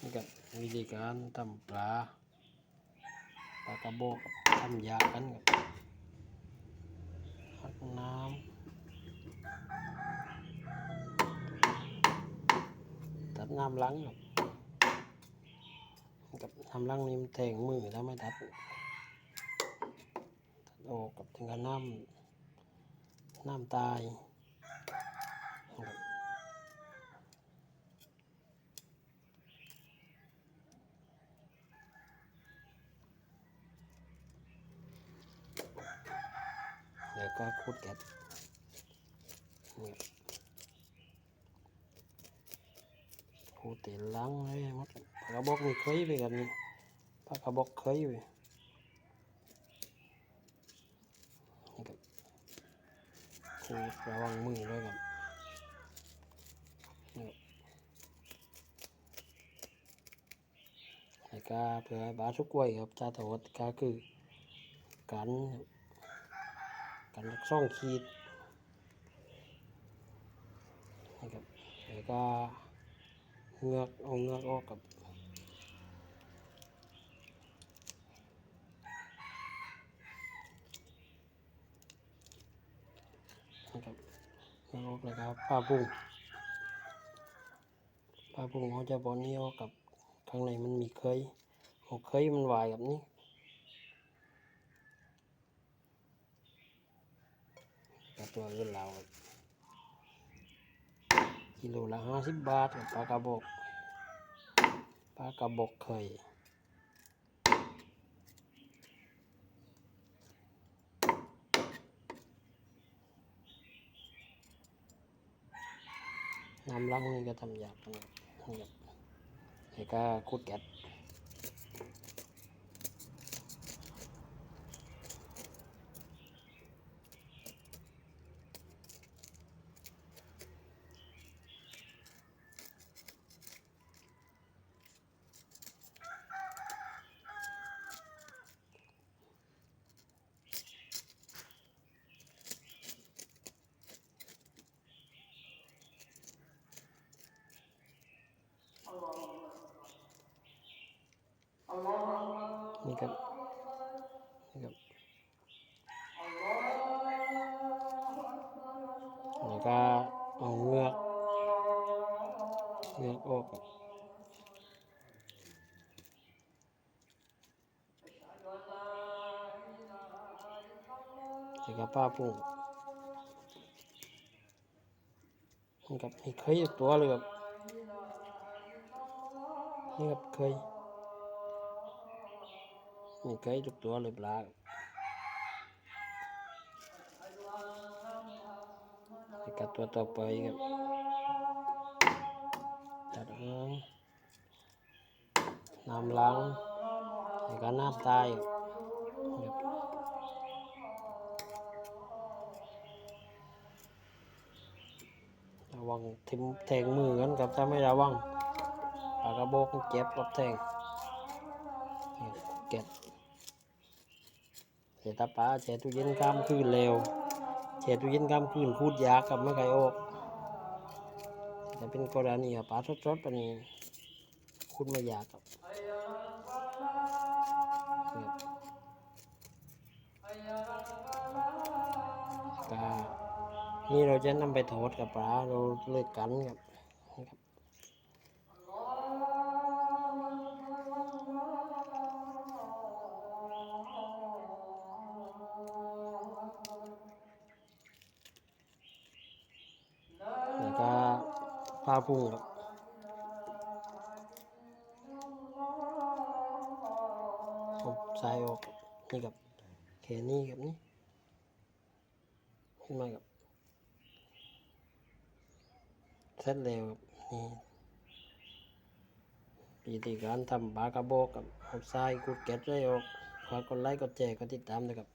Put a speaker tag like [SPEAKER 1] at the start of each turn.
[SPEAKER 1] นี่กับวิธีการทำปลาปลากระบอกทำยากันกับหักน้ำตัดน้ำล้างกับกับน้ำล้างนี่มันแทงมือถ้าไม่ตัดตัดออกกับถึงกับน้ำน้ำตายนะครับ แล้วก็คูดแก๊สนี่คูดตีล้างให้หมดปากกระบอกมีเคยไปกันนี่ปากกระบอกเคยไปนี่ครับคูดระวังมือด้วยครับนี่ครับแล้วก็เพื่อบาทุกไว้ครับจาตวัดก็คือการ กันสักสองขีดนะครับแล้วก็เงือกเอาเงือกออกกับนะครับเงือกออกแล้วก็ผ้าปุ้งผ้าปุ้งเขาจะบอลนี้ออกกับข้างในมันมีเคยเอาเคยมันวายกับนี้ กับ ตัวอื่นเรากิโลละห้าสิบบาทปลากระบอกปลากระบอกเคยน้ำล้างนี่ก็ทำยากนะครับนี่ครับแล้วก็คุดแก๊ส นี่ครับนี่ครับแล้วก็เอาเงือกเงือกออกครับแล้วก็ป้าปุ้งนี่ครับมีเคยอยู่ตัวเลยครับนี่ครับเคย มีเคยทุกตัวเลยปลาแล้วก็ตัวต่อไปครับตัดเอิงน้ำล้างแล้วก็น้ำตายระวังทิมแทงมือกันครับถ้าไม่ระวังปากระบอกมันเจ็บกับแทงเก็บ เสียตาปลาเสียตู้เย็นข้ามคืนเร็วเสียตู้เย็นข้ามคืนคูดยากกับไม่ไก่ออกแต่เป็นกรณีปลาสดๆปนี้คูดไม่ยากครับก็นี่เราจะนำไปทอดกับปลาเราเลิกกันครับ แล้วก็ ผ้าพุ่งครับผมใส่ออกนี่กับแค่นี้กับนี่ขึ้นมากับเสร็จแล้วครับนี่วิธีการทำปลากระบกกับเอาทรายกดเก็ดได้ออกฝากกดไลค์กดแชร์กดติดตามนะครับ